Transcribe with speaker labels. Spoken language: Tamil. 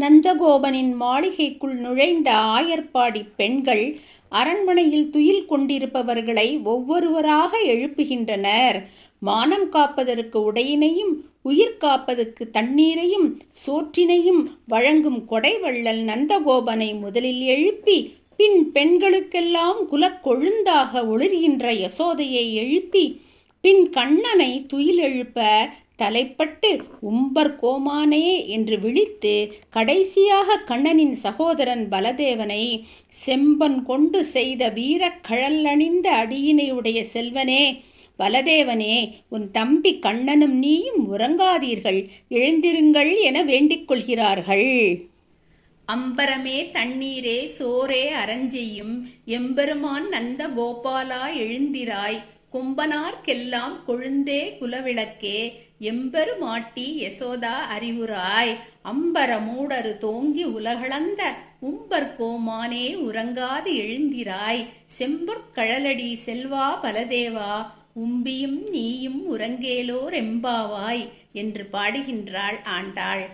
Speaker 1: நந்தகோபனின் மாளிகைக்குள் நுழைந்த ஆயர்பாடி பெண்கள் அரண்மனையில் துயில் கொண்டிருப்பவர்களை ஒவ்வொருவராக எழுப்புகின்றனர். மானம் காப்பதற்கு உடையினையும் உயிர் காப்பதற்கு தண்ணீரையும் சோற்றினையும் வழங்கும் கொடைவள்ளல் நந்தகோபனை முதலில் எழுப்பி பின் பெண்களுக்கெல்லாம் குலக்கொழுந்தாக ஒளிர்கின்ற யசோதையை எழுப்பி பின் கண்ணனை துயில் எழுப்ப தலைப்பட்டு உம்பர் கோமானே என்று விழித்து கடைசியாக கண்ணனின் சகோதரன் பலதேவனை செம்பன் கொண்டு செய்த வீரக் கழலணிந்த அடியினையுடைய செல்வனே பலதேவனே உன் தம்பி கண்ணனும் நீயும் உறங்காதீர்கள். எழுந்திருங்கள் என வேண்டிக் கொள்கிறார்கள். அம்பரமே தண்ணீரே சோரே அரஞ்செய்யும் எம்பெருமான் நந்த கோபாலா எழுந்திராய். கும்பனார்க்கெல்லாம் கொழுந்தே குலவிளக்கே எம்பெருமாட்டி யசோதா அறிவுராய் அம்பர மூடரு தோங்கி உலகளந்த உம்பர் கோமானே உறங்காது எழுந்திராய் செம்பொற்கழலடி செல்வா பலதேவா உம்பியும் நீயும் உறங்கேலோர் எம்பாவாய் என்று பாடுகின்றாள் ஆண்டாள்.